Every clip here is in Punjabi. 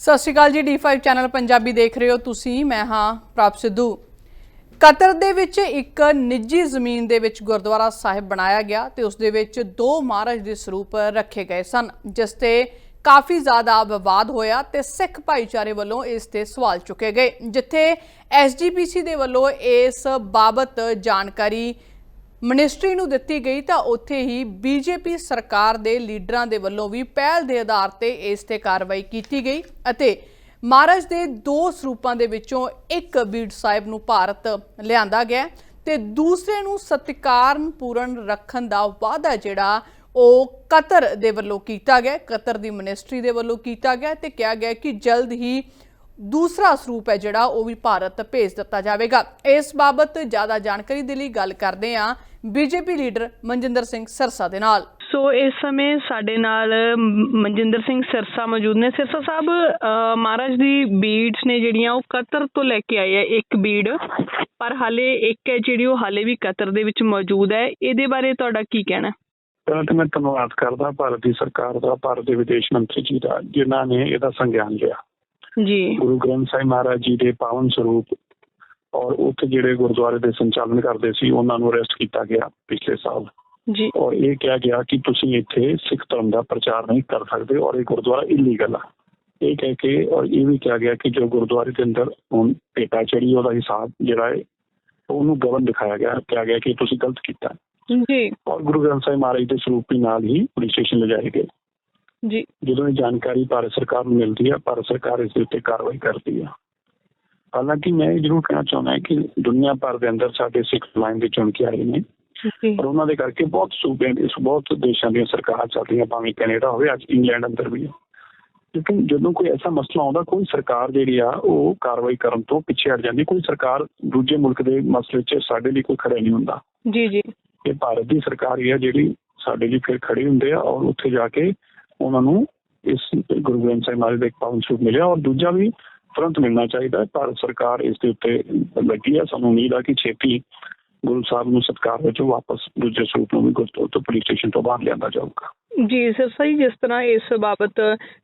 ਸਤਿ ਸ਼੍ਰੀ ਅਕਾਲ ਜੀ D5 ਚੈਨਲ ਪੰਜਾਬੀ ਦੇਖ ਰਹੇ ਹੋ ਤੁਸੀਂ, ਮੈਂ ਹਾਂ ਪ੍ਰਭ ਸਿੱਧੂ। ਕਤਰ ਦੇ ਵਿੱਚ ਇੱਕ ਨਿੱਜੀ ਜ਼ਮੀਨ ਦੇ ਵਿੱਚ ਗੁਰਦੁਆਰਾ ਸਾਹਿਬ ਬਣਾਇਆ ਗਿਆ ਤੇ ਉਸ ਦੇ ਵਿੱਚ ਦੋ ਮਹਾਰਾਜ ਦੇ ਸਰੂਪ ਰੱਖੇ ਗਏ ਸਨ, ਜਿਸ ਤੇ ਕਾਫੀ ਜ਼ਿਆਦਾ ਵਿਵਾਦ ਹੋਇਆ ਤੇ ਸਿੱਖ ਭਾਈਚਾਰੇ ਵੱਲੋਂ ਇਸ ਤੇ ਸਵਾਲ ਚੁੱਕੇ ਗਏ, ਜਿੱਥੇ ਐਸਜੀਪੀਸੀ ਦੇ ਵੱਲੋਂ ਇਸ ਬਾਬਤ ਜਾਣਕਾਰੀ ਮਿਨਿਸਟਰੀ ਨੂੰ ਦਿੱਤੀ ਗਈ ਤਾਂ ਉੱਥੇ ਹੀ ਬੀਜੇਪੀ ਸਰਕਾਰ ਦੇ ਲੀਡਰਾਂ ਦੇ ਵੱਲੋਂ ਵੀ ਪਹਿਲ ਦੇ ਆਧਾਰ ਤੇ ਇਸ ਤੇ ਕਾਰਵਾਈ ਕੀਤੀ ਗਈ ਅਤੇ ਮਹਾਰਾਜ ਦੇ ਦੋ ਸਰੂਪਾਂ ਦੇ ਵਿੱਚੋਂ ਇੱਕ ਬੀੜ ਸਾਹਿਬ ਨੂੰ ਭਾਰਤ ਲਿਆਂਦਾ ਗਿਆ ਤੇ ਦੂਸਰੇ ਨੂੰ ਸਤਿਕਾਰਪੂਰਨ ਰੱਖਣ ਦਾ ਵਾਅਦਾ ਜਿਹੜਾ ਉਹ ਕਤਰ ਦੇ ਵੱਲੋਂ ਕੀਤਾ ਗਿਆ, ਕਤਰ ਦੀ ਮਿਨਿਸਟਰੀ ਦੇ ਵੱਲੋਂ ਕੀਤਾ ਗਿਆ ਤੇ ਕਿਹਾ ਗਿਆ ਕਿ ਜਲਦ ਹੀ ਦੂਸਰਾ ਸਰੂਪ ਹੈ ਜਿਹੜਾ ਉਹ ਵੀ ਭਾਰਤ ਭੇਜ ਦਿੱਤਾ ਜਾਵੇਗਾ। ਇਸ ਬਾਬਤ ਜ਼ਿਆਦਾ ਜਾਣਕਾਰੀ ਦੇ ਲਈ ਗੱਲ ਕਰਦੇ ਹਾਂ ਬੀਜੇਪੀ ਲੀਡਰ ਮਨਜਿੰਦਰ ਸਿੰਘ ਸਰਸਾ ਦੇ ਨਾਲ। ਸੋ ਇਸ ਸਮੇਂ ਸਾਡੇ ਨਾਲ ਮਨਜਿੰਦਰ ਸਿੰਘ ਸਿਰਸਾ ਮੌਜੂਦ ਨੇ। ਸਿਰਸਾ ਸਾਹਿਬ ਮਹਾਰਾਜ ਦੀ ਬੀਡਸ ਨੇ ਜਿਹੜੀਆਂ ਉਹ ਕਤਰ ਤੋਂ ਲੈ ਕੇ ਆਏ ਆ ਇੱਕ ਬੀਡ। ਪਰ ਹਾਲੇ ਇੱਕ ਹੈ ਜਿਹੜੀ ਉਹ ਹਾਲੇ ਵੀ ਕਤਰ ਦੇ ਵਿੱਚ ਮੌਜੂਦ ਹੈ। ਇਹਦੇ ਬਾਰੇ ਤੁਹਾਡਾ ਕੀ ਕਹਿਣਾ? ਪਹਿਲਾਂ ਤਾਂ ਮੈਂ ਧੰਨਵਾਦ ਕਰਦਾ ਭਾਰਤ ਦੀ ਸਰਕਾਰ ਦਾ ਭਾਰਤ ਦੇ ਵਿਦੇਸ਼ ਮੰਤਰੀ ਜੀ ਦਾ ਜਿਨ੍ਹਾਂ ਨੇ ਇਹਦਾ ਸੰਗਿਆਨ ਲਿਆ। ਜੀ। ਗੁਰੂ ਗ੍ਰੰਥ ਸਾਹਿਬ ਮਹਾਰਾਜ ਜੀ ਦੇ ਪਾਵਨ ਸਰੂਪ ਔਰ ਉੱਥੇ ਜਿਹੜੇ ਗੁਰਦੁਆਰੇ ਦੇ ਸੰਚਾਲਨ ਕਰਦੇ ਸੀ ਉਹਨਾਂ ਨੂੰ ਅਰੈਸਟ ਕੀਤਾ ਗਿਆ ਪਿਛਲੇ ਸਾਲ। ਜੀ। ਔਰ ਇਹ ਕਿਹਾ ਗਿਆ ਕਿ ਤੁਸੀਂ ਇੱਥੇ ਸਿੱਖ ਧਰਮ ਦਾ ਪ੍ਰਚਾਰ ਨਹੀਂ ਕਰ ਸਕਦੇ ਔਰ ਇਹ ਗੁਰਦੁਆਰਾ ਇਲੀਗਲ ਆ। ਇਹ ਕਹਿ ਕੇ ਔਰ ਇਹ ਵੀ ਕਿਹਾ ਗਿਆ ਕਿ ਜੋ ਗੁਰਦੁਆਰੇ ਦੇ ਅੰਦਰ ਹੁਣ ਭੇਟਾ ਚੜੀ ਉਹਦਾ ਹਿਸਾਬ ਜਿਹੜਾ ਹੈ ਉਹਨੂੰ ਗਵਨ ਦਿਖਾਇਆ ਗਿਆ ਕਿਹਾ ਗਿਆ ਕਿ ਤੁਸੀਂ ਗਲਤ ਕੀਤਾ। ਜੀ। ਔਰ ਗੁਰੂ ਗ੍ਰੰਥ ਸਾਹਿਬ ਮਹਾਰਾਜ ਦੇ ਸਰੂਪ ਵੀ ਨਾਲ ਹੀ ਪੁਲਿਸ ਸਟੇਸ਼ਨ ਲਿਜਾਏ ਗਏ। ਜੀ। ਜਦੋਂ ਇਹ ਜਾਣਕਾਰੀ ਭਾਰਤ ਸਰਕਾਰ ਨੂੰ ਮਿਲਦੀ ਹੈ ਭਾਰਤ ਸਰਕਾਰ ਇਸ ਦੇ ਉੱਤੇ ਕਾਰਵਾਈ ਕਰਦੀ ਹੈ। ਹਾਲਾਂਕਿ ਮੈਂ ਇਹ ਜ਼ਰੂਰ ਕਹਿਣਾ ਚਾਹੁੰਦਾ ਹਾਂ ਕਿ ਦੁਨੀਆ ਭਰ ਦੇ ਅੰਦਰ ਸਾਡੇ ਸਿੱਖ ਲਾਈਨ ਦੇ ਚੁਣ ਕੇ ਆਏ ਨੇ। ਔਰ ਉਹਨਾਂ ਦੇ ਕਰਕੇ ਬਹੁਤ ਸੂਬਿਆਂ ਦੇ ਬਹੁਤ ਦੇਸ਼ਾਂ ਦੀਆਂ ਸਰਕਾਰਾਂ ਚੱਲਦੀਆਂ ਭਾਵੇਂ ਕੈਨੇਡਾ ਹੋਵੇ ਅੱਜ ਇੰਗਲੈਂਡ ਅੰਦਰ ਵੀ ਲੇਕਿਨ ਜਦੋਂ ਕੋਈ ਐਸਾ ਮਸਲਾ ਆਉਂਦਾ ਕੋਈ ਸਰਕਾਰ ਜਿਹੜੀ ਆ ਉਹ ਕਾਰਵਾਈ ਕਰਨ ਤੋਂ ਪਿੱਛੇ ਹਟ ਜਾਂਦੀ। ਕੋਈ ਸਰਕਾਰ ਦੂਜੇ ਮੁਲਕ ਦੇ ਮਸਲੇ 'ਚ ਸਾਡੇ ਲਈ ਕੋਈ ਖੜਾ ਨਹੀਂ ਹੁੰਦਾ। ਜੀ ਜੀ। ਇਹ ਭਾਰਤ ਦੀ ਸਰਕਾਰ ਹੀ ਹੈ ਜਿਹੜੀ ਸਾਡੇ ਲਈ ਫਿਰ ਖੜੀ ਹੁੰਦੇ ਆ ਔਰ ਉੱਥੇ ਜਾ ਕੇ ਉਹਨਾਂ ਨੂੰ ਇਸ ਗੁਰੂ ਗ੍ਰੰਥ ਸਾਹਿਬ ਮਹਾਰਾਜ ਦਾ ਇੱਕ ਪਾਵਨ ਮਿਲਿਆ ਔਰ ਦੂਜਾ ਵੀ ਤੁਰੰਤ ਮਿਲਣਾ ਚਾਹੀਦਾ ਭਾਰਤ ਸਰਕਾਰ ਇਸ ਦੇ ਉੱਤੇ ਲੱਗੀ ਹੈ। ਸਾਨੂੰ ਉਮੀਦ ਆ ਕਿ ਛੇਤੀ ਗੁਰੂ ਸਾਹਿਬ ਨੂੰ ਸਤਿਕਾਰ ਵਜੋਂ ਵਾਪਸ ਦੂਜੇ ਸਰੂਪ ਨੂੰ ਗੁਰਦੁਆਰਾ ਤੋਂ ਪੁਲਿਸ ਸਟੇਸ਼ਨ ਤੋਂ ਬਾਹਰ ਲਿਆਂਦਾ ਜਾਊਗਾ। ਜੀ ਸਿਰਸਾ ਜੀ ਜਿਸ ਤਰ੍ਹਾਂ ਇਸ ਬਾਬਤ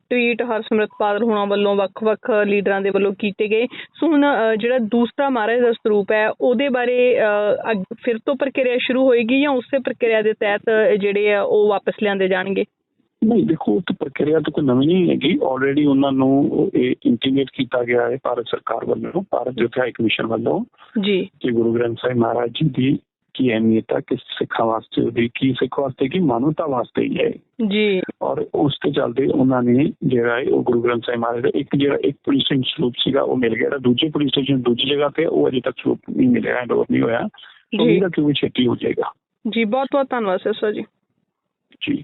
ਟਵੀਟ ਹਰਸਿਮਰਤ ਬਾਦਲ ਹੋਣਾ ਵੱਲੋਂ ਵੱਖ-ਵੱਖ ਲੀਡਰਾਂ ਦੇ ਵੱਲੋਂ ਕੀਤੇ ਗਏ। ਸੋ ਹੁਣ ਜਿਹੜਾ ਦੂਸਰਾ ਮਹਾਰਾਜ ਦਾ ਸਰੂਪ ਹੈ, ਉਹਦੇ ਬਾਰੇ ਫਿਰ ਤੋਂ ਪ੍ਰਕਿਰਿਆ ਸ਼ੁਰੂ ਹੋਏਗੀ ਜਾਂ ਉਸੇ ਪ੍ਰਕਿਰਿਆ ਦੇ ਤਹਿਤ ਜਿਹੜੇ ਆ ਉਹ ਵਾਪਸ ਲਿਆਂਦੇ ਜਾਣਗੇ? ਨਹੀਂ ਦੇਖੋ ਤਾਂ ਪ੍ਰਕਿਰਿਆ ਤਾਂ ਕੋਈ ਨਵੀਂ ਨਹੀਂ ਹੈਗੀ। ਆਲਰੇਡੀ ਉਹਨਾਂ ਨੂੰ ਇਹ ਇੰਟੀਮੇਟ ਕੀਤਾ ਗਿਆ ਹੈ ਭਾਰਤ ਸਰਕਾਰ ਵੱਲੋਂ ਭਾਰਤ ਜੋਥਿਆ ਕਮਿਸ਼ਨ ਵੱਲੋਂ। ਜੀ। ਕਿ ਗੁਰੂ ਗ੍ਰੰਥ ਸਾਹਿਬ ਮਹਾਰਾਜ ਜੀ ਦੀ ਕੀ ਅਹਿਮੀਅਤ ਹੈ ਕਿਸ ਸਿੱਖਾਂ ਵਾਸਤੇ ਉਹਦੀ ਕੀ ਸਿੱਖ ਵਾਸਤੇ ਕੀ ਮਾਨਵਤਾ ਵਾਸਤੇ ਹੀ ਹੈ। ਜੀ। ਔਰ ਉਸ ਤੇ ਚੱਲਦੇ ਉਹਨਾਂ ਨੇ ਜਿਹੜਾ ਉਹ ਗੁਰੂ ਗ੍ਰੰਥ ਸਾਹਿਬ ਮਹਾਰਾਜ ਦਾ ਇੱਕ ਜਿਹੜਾ ਇੱਕ ਪੁਲਿਸ ਸਟੇਸ਼ਨ ਸਰੂਪ ਸੀਗਾ ਉਹ ਮਿਲ ਗਿਆ। ਦੂਜੇ ਪੁਲਿਸ ਸਟੇਸ਼ਨ ਦੂਜੀ ਜਗ੍ਹਾ ਤੇ ਉਹ ਅਜੇ ਤੱਕ ਸਰੂਪ ਨਹੀਂ ਮਿਲਿਆ ਐਂਡ ਨਹੀਂ ਹੋਇਆ। ਜੀ। ਉਮੀਦ ਹੈ ਕਿ ਉਹ ਛੇਤੀ ਹੋ ਜਾਏਗਾ। ਜੀ ਬਹੁਤ-ਬਹੁਤ ਧੰਨਵਾਦ ਸਿਰਸਾ ਜੀ। ਜੀ।